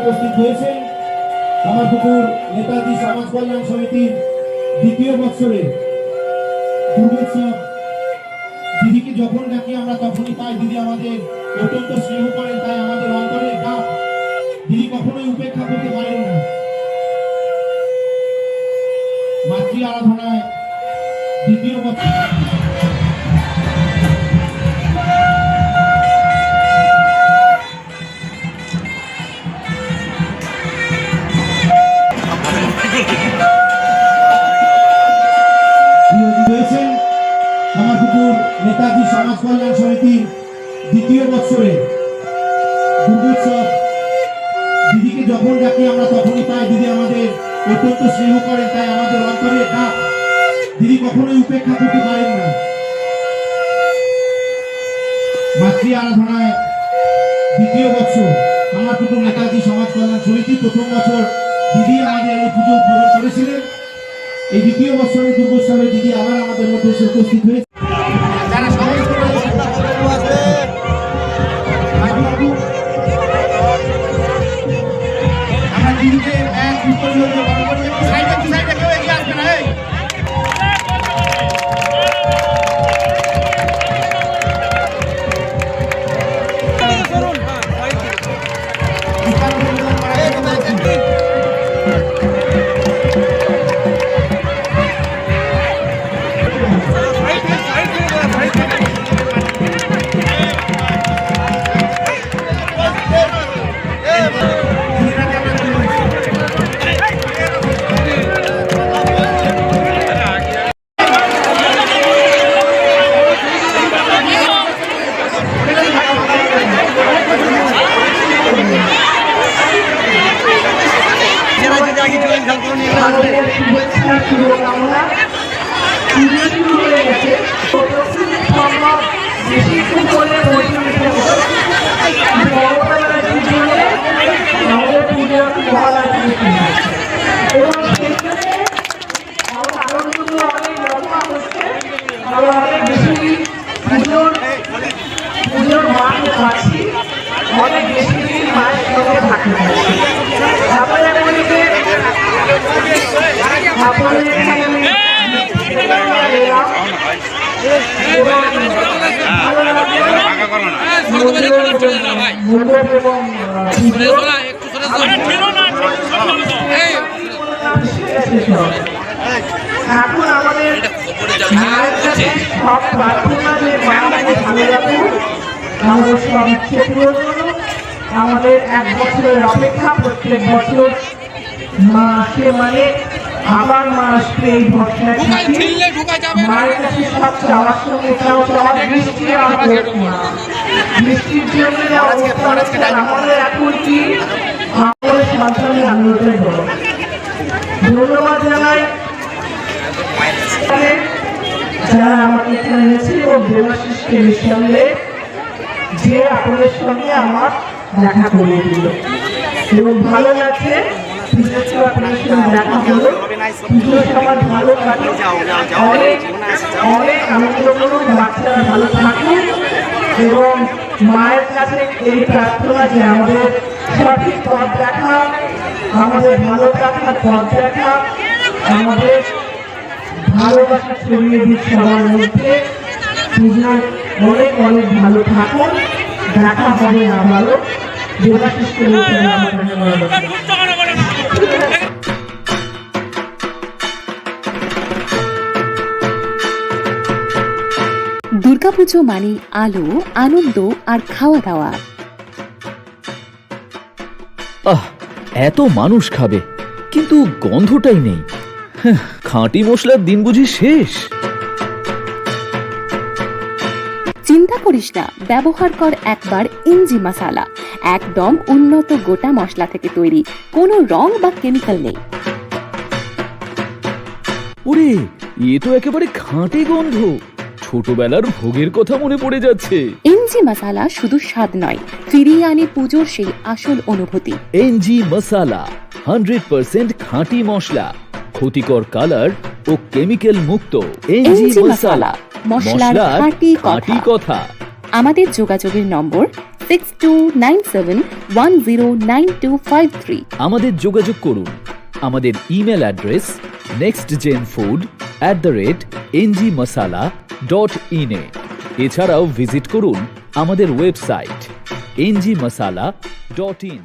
উপস্থিত হয়েছেন আমার পুকুর নেতাজি সমাজ কল্যাণ সমিতির দ্বিতীয় বৎসরে দুর্গোৎসব দিদিকে যখন ডাকি, আমরা তখনই পাই, দিদি আমাদের অত্যন্ত স্নেহ করেন, তাই আমাদের অন্তরের ডাক দিদি কখনোই উপেক্ষা করতে পারেন না। মাতৃ আরাধনায় কল্যাণ সমিতির দ্বিতীয় বৎসরে দুর্গোৎসব দিদিকে যখন ডাকি, আমরা তখনই পাই, দিদি আমাদের অত্যন্ত স্নেহ করেন, তাই আমাদের অন্তরের ডাক দিদি কখনোই উপেক্ষা করতে পারেন না। মাতৃ আরাধনায় দ্বিতীয় বছর আমার পুকুর নেতাজি সমাজ কল্যাণ সমিতি প্রথম বছর দিদি আমাদের এই পুজো উদ্বোধন করেছিলেন। এই দ্বিতীয় বছরের দুর্গোৎসবে দিদি আবার আমাদের মধ্যে উপস্থিত হয়েছে। শুভকামনা এখন আমাদের সব যে ভালো রাখুন আমাদের সব ইচ্ছে পূরণ করুন আমাদের এক বছরের অপেক্ষা প্রত্যেক বছর মা আসে মানে আবার মা আসবে এই ভরসায় থাকি মায়ের কাছে সব চাওয়ার সঙ্গে চাও চাওয়া বৃষ্টি আর হোক মা। বৃষ্টির জন্য আমাদের এখন কি? আমাদের সন্তানের আনন্দের বড় ধন্যবাদ জানাই। যারা আমাকে এখানে এনেছে ও দেবাশিসকে সঙ্গে যে আপনাদের সঙ্গে আমার দেখা করে দিল। এবং ভালো লাগছে। দেখা হলো পুজো সবার ভালো কাটে অনেক অনেক আনন্দ করুন বাচ্চারা ভালো থাকুন। এবং মায়ের কাছে এই প্রার্থনা যে আমাদের সঠিক পথ দেখা আমাদের ভালো কাটার পথ দেখা আমাদের। ভালোবাসা ছড়িয়ে দিক সবার মধ্যে পুজোর অনেক অনেক ভালো থাকুন দেখা হবে না ভালো ভালো দুর্গাপুজো মানে আলো আনন্দ আর খাওয়া দাওয়া আহ এত মানুষ খাবে কিন্তু গন্ধটাই নেই। হ্যাঁ, খাঁটি মশলার দিন বুঝি শেষ। চিন্তা করিস না ব্যবহার কর একবার ইঞ্জি মশালা। একদম উন্নত গোটা মশলা থেকে তৈরি। কোনো রং বা কেমিক্যাল নেই। ওরে এ তো একেবারে খাঁটি গন্ধ। ছোটবেলার ভোগের কথা মনে পড়ে যাচ্ছে। ইঞ্জি মশালা শুধু স্বাদ নয় ফিরিয়ে আনে পুজোর সেই আসল অনুভূতি। এনজি মশালা হান্ড্রেড পার্সেন্ট খাঁটি মশলা ক্ষতিকর কালার ও কেমিক্যাল মুক্ত। এনজি এনজি মশালা মশলা মশলার খাঁটি কথা। আমাদের যোগাযোগের number six two nine seven one zero nine two five three আমাদের যোগাযোগ করুন। আমাদের email address next gen food at the rate NG masala dot in এ। এছাড়াও ভিজিট করুন আমাদের website NG masala dot in